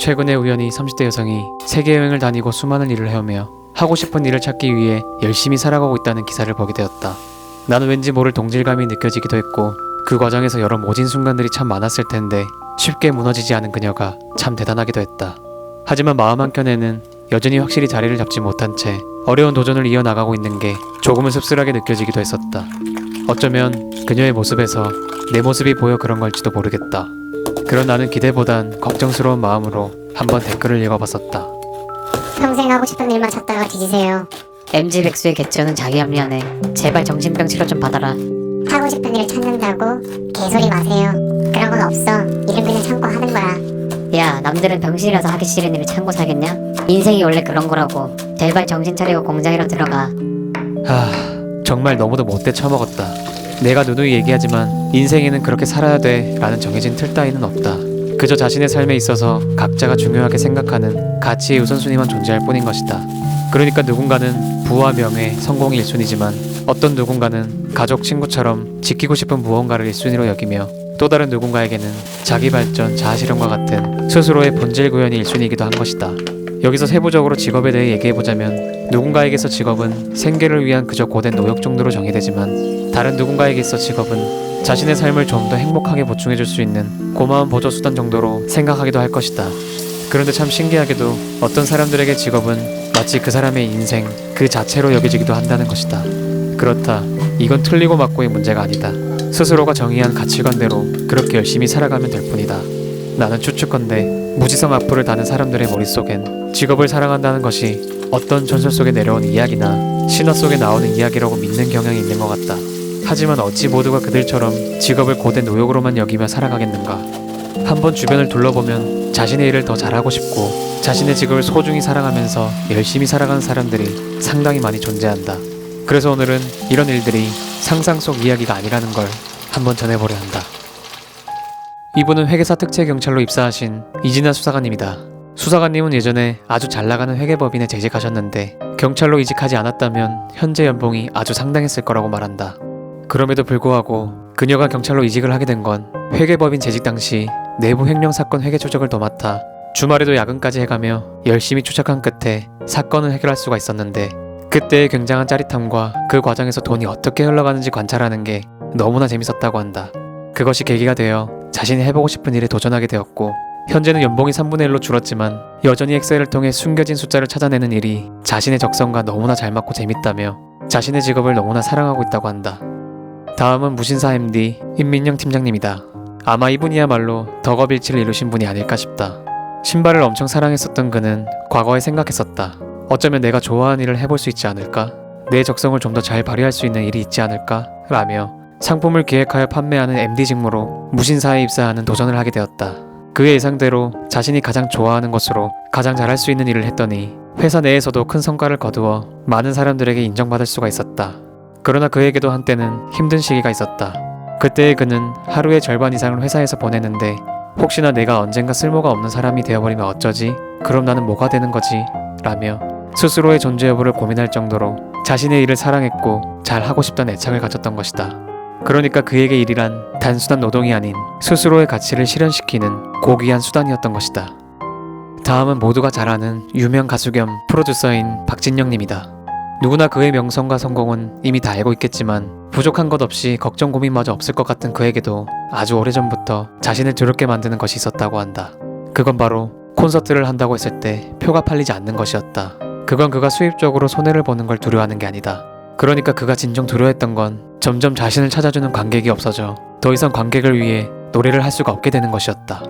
최근에 우연히 30대 여성이 세계 여행을 다니고 수많은 일을 해오며 하고 싶은 일을 찾기 위해 열심히 살아가고 있다는 기사를 보게 되었다. 나는 왠지 모를 동질감이 느껴지기도 했고 그 과정에서 여러 모진 순간들이 참 많았을 텐데 쉽게 무너지지 않은 그녀가 참 대단하기도 했다. 하지만 마음 한켠에는 여전히 확실히 자리를 잡지 못한 채 어려운 도전을 이어나가고 있는 게 조금은 씁쓸하게 느껴지기도 했었다. 어쩌면 그녀의 모습에서 내 모습이 보여 그런 걸지도 모르겠다. 그런 나는 기대보단 걱정스러운 마음으로 한번 댓글을 읽어봤었다. 평생 하고 싶은 일만 찾다가 뒤지세요. MG 백수의 개쩌는 자기 합리하네. 제발 정신병 치료 좀 받아라. 하고 싶은 일 찾는다고 개소리 마세요. 그런 건 없어. 일은 그냥 참고 하는 거야. 야, 남들은 병신이라서 하기 싫은 일을 참고 살겠냐? 인생이 원래 그런 거라고. 제발 정신 차리고 공장이로 들어가. 아, 정말 너무도 못돼 처먹었다. 내가 누누이 얘기하지만 인생에는 그렇게 살아야 돼 라는 정해진 틀 따위는 없다. 그저 자신의 삶에 있어서 각자가 중요하게 생각하는 가치의 우선순위만 존재할 뿐인 것이다. 그러니까 누군가는 부와 명예, 성공이 1순위지만 어떤 누군가는 가족, 친구처럼 지키고 싶은 무언가를 1순위로 여기며 또 다른 누군가에게는 자기 발전, 자아 실현과 같은 스스로의 본질 구현이 1순위이기도 한 것이다. 여기서 세부적으로 직업에 대해 얘기해보자면 누군가에게서 직업은 생계를 위한 그저 고된 노역 정도로 정의되지만 다른 누군가에게 있어 직업은 자신의 삶을 좀 더 행복하게 보충해줄 수 있는 고마운 보조 수단 정도로 생각하기도 할 것이다. 그런데 참 신기하게도 어떤 사람들에게 직업은 마치 그 사람의 인생 그 자체로 여겨지기도 한다는 것이다. 그렇다. 이건 틀리고 맞고의 문제가 아니다. 스스로가 정의한 가치관대로 그렇게 열심히 살아가면 될 뿐이다. 나는 추측컨대 무지성 악플을 다는 사람들의 머릿속엔 직업을 사랑한다는 것이 어떤 전설 속에 내려온 이야기나 신화 속에 나오는 이야기라고 믿는 경향이 있는 것 같다. 하지만 어찌 모두가 그들처럼 직업을 고된 노역으로만 여기며 살아가겠는가? 한번 주변을 둘러보면 자신의 일을 더 잘하고 싶고 자신의 직업을 소중히 사랑하면서 열심히 살아가는 사람들이 상당히 많이 존재한다. 그래서 오늘은 이런 일들이 상상 속 이야기가 아니라는 걸 한번 전해보려 한다. 이분은 회계사 특채 경찰로 입사하신 이진아 수사관님이다. 수사관님은 예전에 아주 잘 나가는 회계법인에 재직하셨는데 경찰로 이직하지 않았다면 현재 연봉이 아주 상당했을 거라고 말한다. 그럼에도 불구하고 그녀가 경찰로 이직을 하게 된 건 회계법인 재직 당시 내부 횡령 사건 회계 조작을 도맡아 주말에도 야근까지 해가며 열심히 추적한 끝에 사건을 해결할 수가 있었는데 그때의 굉장한 짜릿함과 그 과정에서 돈이 어떻게 흘러가는지 관찰하는 게 너무나 재밌었다고 한다. 그것이 계기가 되어 자신이 해보고 싶은 일에 도전하게 되었고 현재는 연봉이 3분의 1로 줄었지만 여전히 엑셀을 통해 숨겨진 숫자를 찾아내는 일이 자신의 적성과 너무나 잘 맞고 재밌다며 자신의 직업을 너무나 사랑하고 있다고 한다. 다음은 무신사 MD 임민영 팀장님이다. 아마 이분이야말로 덕업일치를 이루신 분이 아닐까 싶다. 신발을 엄청 사랑했었던 그는 과거에 생각했었다. 어쩌면 내가 좋아하는 일을 해볼 수 있지 않을까? 내 적성을 좀 더 잘 발휘할 수 있는 일이 있지 않을까? 라며 상품을 기획하여 판매하는 MD 직무로 무신사에 입사하는 도전을 하게 되었다. 그의 예상대로 자신이 가장 좋아하는 것으로 가장 잘할 수 있는 일을 했더니 회사 내에서도 큰 성과를 거두어 많은 사람들에게 인정받을 수가 있었다. 그러나 그에게도 한때는 힘든 시기가 있었다. 그때의 그는 하루의 절반 이상을 회사에서 보내는데 혹시나 내가 언젠가 쓸모가 없는 사람이 되어버리면 어쩌지? 그럼 나는 뭐가 되는 거지? 라며 스스로의 존재 여부를 고민할 정도로 자신의 일을 사랑했고 잘 하고 싶다는 애착을 가졌던 것이다. 그러니까 그에게 일이란 단순한 노동이 아닌 스스로의 가치를 실현시키는 고귀한 수단이었던 것이다. 다음은 모두가 잘 아는 유명 가수 겸 프로듀서인 박진영님이다. 누구나 그의 명성과 성공은 이미 다 알고 있겠지만 부족한 것 없이 걱정 고민마저 없을 것 같은 그에게도 아주 오래전부터 자신을 두렵게 만드는 것이 있었다고 한다. 그건 바로 콘서트를 한다고 했을 때 표가 팔리지 않는 것이었다. 그건 그가 수입적으로 손해를 보는 걸 두려워하는 게 아니다. 그러니까 그가 진정 두려워했던 건 점점 자신을 찾아주는 관객이 없어져 더 이상 관객을 위해 노래를 할 수가 없게 되는 것이었다.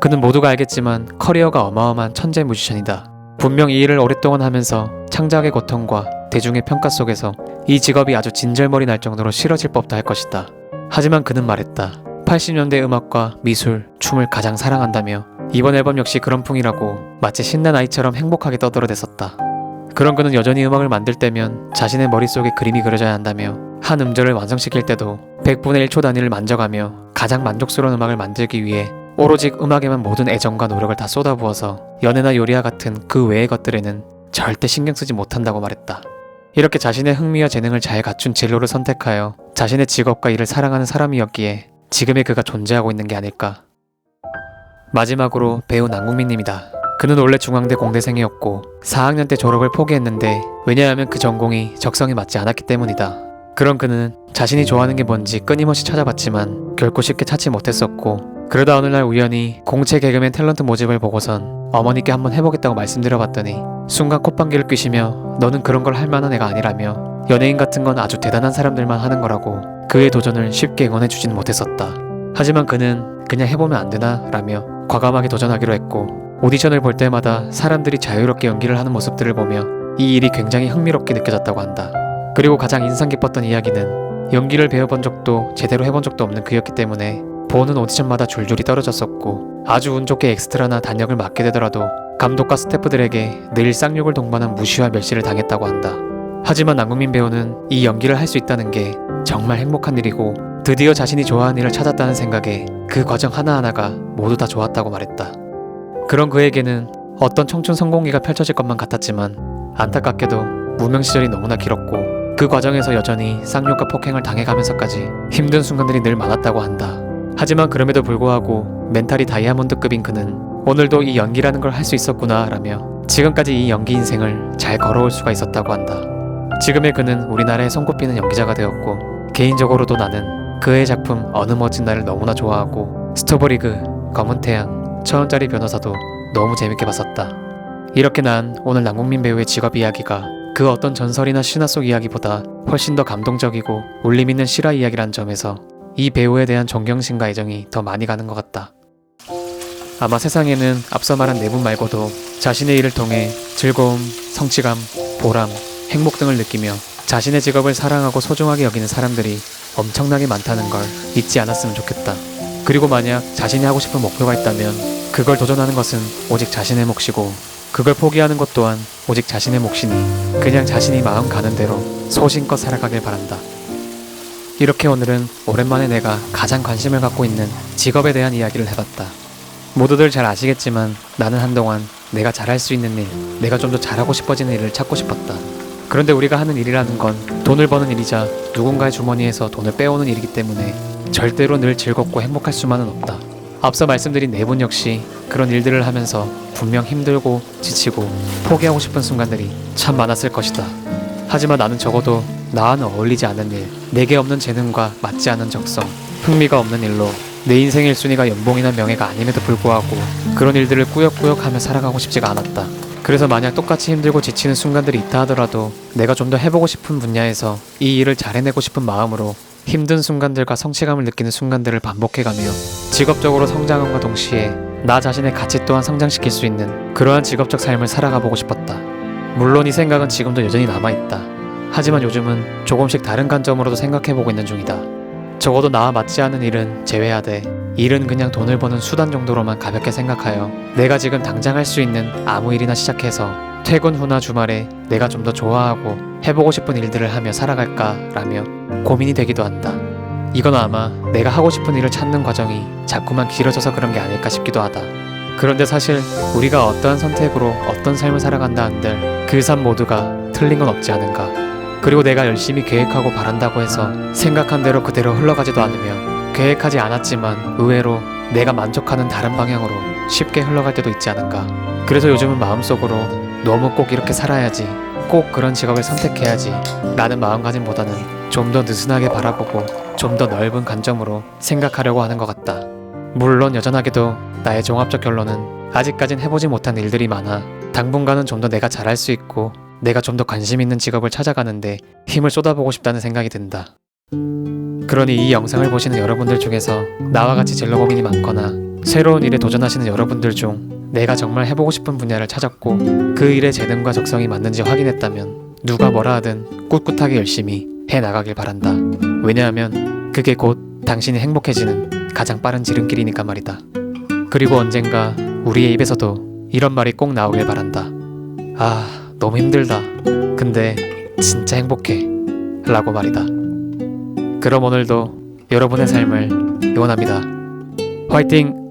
그는 모두가 알겠지만 커리어가 어마어마한 천재 뮤지션이다. 분명 이 일을 오랫동안 하면서 창작의 고통과 대중의 평가 속에서 이 직업이 아주 진절머리 날 정도로 싫어질 법도 할 것이다. 하지만 그는 말했다. 80년대 음악과 미술, 춤을 가장 사랑한다며 이번 앨범 역시 그런 풍이라고 마치 신난 아이처럼 행복하게 떠들어댔었다. 그런 그는 여전히 음악을 만들 때면 자신의 머릿속에 그림이 그려져야 한다며 한 음절을 완성시킬 때도 100분의 1초 단위를 만져가며 가장 만족스러운 음악을 만들기 위해 오로지 음악에만 모든 애정과 노력을 다 쏟아부어서 연애나 요리와 같은 그 외의 것들에는 절대 신경 쓰지 못한다고 말했다. 이렇게 자신의 흥미와 재능을 잘 갖춘 진로를 선택하여 자신의 직업과 일을 사랑하는 사람이었기에 지금의 그가 존재하고 있는 게 아닐까. 마지막으로 배우 남궁민님이다. 그는 원래 중앙대 공대생이었고 4학년 때 졸업을 포기했는데 왜냐하면 그 전공이 적성에 맞지 않았기 때문이다. 그런 그는 자신이 좋아하는 게 뭔지 끊임없이 찾아봤지만 결코 쉽게 찾지 못했었고 그러다 어느 날 우연히 공채 개그맨 탤런트 모집을 보고선 어머니께 한번 해보겠다고 말씀드려봤더니 순간 콧방귀를 뀌시며 너는 그런 걸 할 만한 애가 아니라며 연예인 같은 건 아주 대단한 사람들만 하는 거라고 그의 도전을 쉽게 응원해주진 못했었다. 하지만 그는 그냥 해보면 안 되나? 라며 과감하게 도전하기로 했고 오디션을 볼 때마다 사람들이 자유롭게 연기를 하는 모습들을 보며 이 일이 굉장히 흥미롭게 느껴졌다고 한다. 그리고 가장 인상 깊었던 이야기는 연기를 배워본 적도 제대로 해본 적도 없는 그였기 때문에 보는 오디션마다 줄줄이 떨어졌었고 아주 운 좋게 엑스트라나 단역을 맡게 되더라도 감독과 스태프들에게 늘 쌍욕을 동반한 무시와 멸시를 당했다고 한다. 하지만 남궁민 배우는 이 연기를 할 수 있다는 게 정말 행복한 일이고 드디어 자신이 좋아하는 일을 찾았다는 생각에 그 과정 하나하나가 모두 다 좋았다고 말했다. 그런 그에게는 어떤 청춘 성공기가 펼쳐질 것만 같았지만 안타깝게도 무명 시절이 너무나 길었고 그 과정에서 여전히 쌍욕과 폭행을 당해가면서까지 힘든 순간들이 늘 많았다고 한다. 하지만 그럼에도 불구하고 멘탈이 다이아몬드급인 그는 오늘도 이 연기라는 걸 할 수 있었구나 라며 지금까지 이 연기 인생을 잘 걸어올 수가 있었다고 한다. 지금의 그는 우리나라에 손꼽히는 연기자가 되었고 개인적으로도 나는 그의 작품 어느 멋진 날을 너무나 좋아하고 스토브리그, 검은 태양, 천원짜리 변호사도 너무 재밌게 봤었다. 이렇게 난 오늘 남궁민 배우의 직업 이야기가 그 어떤 전설이나 신화 속 이야기보다 훨씬 더 감동적이고 울림 있는 실화 이야기란 점에서 이 배우에 대한 존경심과 애정이 더 많이 가는 것 같다. 아마 세상에는 앞서 말한 네 분 말고도 자신의 일을 통해 즐거움, 성취감, 보람, 행복 등을 느끼며 자신의 직업을 사랑하고 소중하게 여기는 사람들이 엄청나게 많다는 걸 잊지 않았으면 좋겠다. 그리고 만약 자신이 하고 싶은 목표가 있다면 그걸 도전하는 것은 오직 자신의 몫이고 그걸 포기하는 것 또한 오직 자신의 몫이니 그냥 자신이 마음 가는 대로 소신껏 살아가길 바란다. 이렇게 오늘은 오랜만에 내가 가장 관심을 갖고 있는 직업에 대한 이야기를 해봤다. 모두들 잘 아시겠지만 나는 한동안 내가 잘할 수 있는 일, 내가 좀 더 잘하고 싶어지는 일을 찾고 싶었다. 그런데 우리가 하는 일이라는 건 돈을 버는 일이자 누군가의 주머니에서 돈을 빼오는 일이기 때문에 절대로 늘 즐겁고 행복할 수만은 없다. 앞서 말씀드린 네 분 역시 그런 일들을 하면서 분명 힘들고 지치고 포기하고 싶은 순간들이 참 많았을 것이다. 하지만 나는 적어도 나와는 어울리지 않는 일, 내게 없는 재능과 맞지 않은 적성, 흥미가 없는 일로 내 인생의 1순위가 연봉이나 명예가 아님에도 불구하고 그런 일들을 꾸역꾸역 하며 살아가고 싶지가 않았다. 그래서 만약 똑같이 힘들고 지치는 순간들이 있다 하더라도 내가 좀 더 해보고 싶은 분야에서 이 일을 잘 해내고 싶은 마음으로 힘든 순간들과 성취감을 느끼는 순간들을 반복해가며 직업적으로 성장함과 동시에 나 자신의 가치 또한 성장시킬 수 있는 그러한 직업적 삶을 살아가 보고 싶었다. 물론 이 생각은 지금도 여전히 남아있다. 하지만 요즘은 조금씩 다른 관점으로도 생각해보고 있는 중이다. 적어도 나와 맞지 않은 일은 제외하되 일은 그냥 돈을 버는 수단 정도로만 가볍게 생각하여 내가 지금 당장 할 수 있는 아무 일이나 시작해서 퇴근 후나 주말에 내가 좀 더 좋아하고 해보고 싶은 일들을 하며 살아갈까라며 고민이 되기도 한다. 이건 아마 내가 하고 싶은 일을 찾는 과정이 자꾸만 길어져서 그런 게 아닐까 싶기도 하다. 그런데 사실 우리가 어떠한 선택으로 어떤 삶을 살아간다 한들 그 삶 모두가 틀린 건 없지 않은가. 그리고 내가 열심히 계획하고 바란다고 해서 생각한 대로 그대로 흘러가지도 않으며 계획하지 않았지만 의외로 내가 만족하는 다른 방향으로 쉽게 흘러갈 때도 있지 않은가. 그래서 요즘은 마음속으로 너무 꼭 이렇게 살아야지, 꼭 그런 직업을 선택해야지 라는 마음가짐보다는 좀 더 느슨하게 바라보고 좀 더 넓은 관점으로 생각하려고 하는 것 같다. 물론 여전하게도 나의 종합적 결론은 아직까진 해보지 못한 일들이 많아 당분간은 좀 더 내가 잘할 수 있고 내가 좀 더 관심 있는 직업을 찾아가는데 힘을 쏟아보고 싶다는 생각이 든다. 그러니 이 영상을 보시는 여러분들 중에서 나와 같이 진로 고민이 많거나 새로운 일에 도전하시는 여러분들 중 내가 정말 해보고 싶은 분야를 찾았고 그 일의 재능과 적성이 맞는지 확인했다면 누가 뭐라 하든 꿋꿋하게 열심히 해 나가길 바란다. 왜냐하면 그게 곧 당신이 행복해지는 가장 빠른 지름길이니까 말이다. 그리고 언젠가 우리의 입에서도 이런 말이 꼭 나오길 바란다. 아, 너무 힘들다. 근데 진짜 행복해. 라고 말이다. 그럼 오늘도 여러분의 삶을 응원합니다. 화이팅!